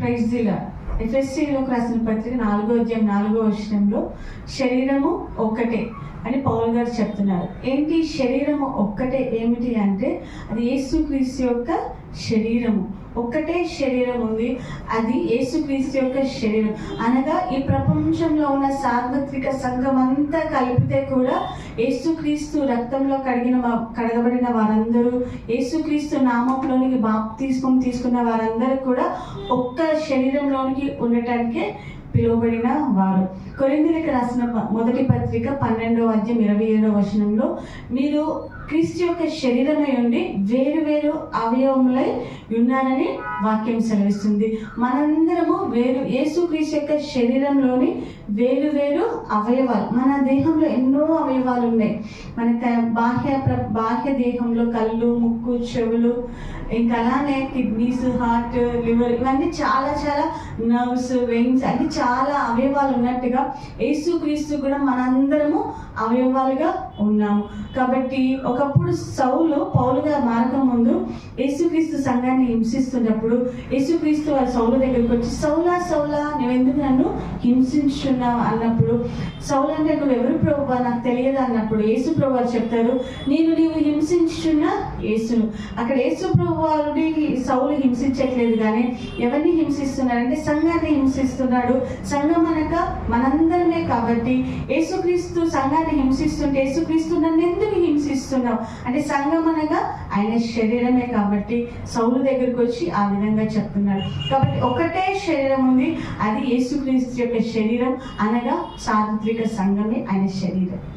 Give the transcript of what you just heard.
Praise దిలా రాసిన పత్రిక నాలుగో అధ్యాయం నాలుగో వర్షంలో శరీరము ఒక్కటే అని పౌల్ గారు చెప్తున్నారు. ఏంటి శరీరము ఒక్కటే? ఏమిటి అంటే అది యేసుక్రీస్తు యొక్క శరీరము. ఒక్కటే శరీరం ఉంది. అది యేసుక్రీస్తు యొక్క శరీరం. అనగా ఈ ప్రపంచంలో ఉన్న సార్వత్రిక సంఘం అంతా కలిపితే కూడా యేసుక్రీస్తు రక్తంలో కడిగిన కడగబడిన వారందరూ యేసుక్రీస్తు నామంలోనికి బాప్తీస్కం తీసుకున్న వారందరూ కూడా ఒక్క శరీరంలోనికి ఉండటానికే పిలువబడిన వారు. కొరిందులకు రాసిన ప- మొదటి పత్రిక పన్నెండవ అధ్యాయం ఇరవై ఏడవ వచనంలో మీరు క్రీస్తు యొక్క శరీరమై ఉండి వేరు వేరు అవయవములై ఉన్నారని వాక్యం సెలవిస్తుంది. మనందరము వేరు యేసు క్రీస్తు యొక్క శరీరంలోని వేరు వేరు అవయవాలు మన దేహంలో ఎన్నో అవయవాలు ఉన్నాయి. మన బాహ్య ప్ర- బాహ్య దేహంలో కళ్ళు ముక్కు చెవులు ఇంకా అలానే కిడ్నీస్ హార్ట్ లివర్ ఇవన్నీ చాలా చాలా నర్వ్స్ వెయిన్స్ అన్ని చాలా అవయవాలు ఉన్నట్టుగా యేసుక్రీస్తు కూడా మనందరము అవయవాలుగా ఉన్నాము. కాబట్టి ఒకప్పుడు సౌలు పౌలుగా మారక ముందు యేసుక్రీస్తు సంఘాన్ని హింసిస్తున్నప్పుడు యేసుక్రీస్తు వారి సౌలు దగ్గరికి వచ్చి సౌలా సౌలా నువ్వెందుకు నన్ను హింసించున్నావు? అన్నప్పుడు సౌలు అంటే నువ్వు ఎవరు ప్రభు నాకు తెలియదు? అన్నప్పుడు యేసు ప్రభు చెప్తారు నేను నీవు హింసించున్న యేసును అక్కడ యేసు ప్రభు వారిని సౌలు హింసించట్లేదు కానీ ఎవరిని హింసిస్తున్నారంటే సంఘాన్ని హింసిస్తున్నాడు. సంఘం అనక మనందరమే కాబట్టి యేసుక్రీస్తు సంఘాన్ని హింసిస్తుంటే యేసుక్రీస్తు నన్ను ఎందుకు చూస్తున్నాం. అంటే సంఘం అనగా ఆయన శరీరమే కాబట్టి సౌలు దగ్గరికి వచ్చి ఆ విధంగా చెప్తున్నాడు. కాబట్టి ఒకటే శరీరం ఉంది. అది యేసుక్రీస్తు యొక్క శరీరం అనగా సార్వత్రిక సంఘమే ఆయన శరీరం.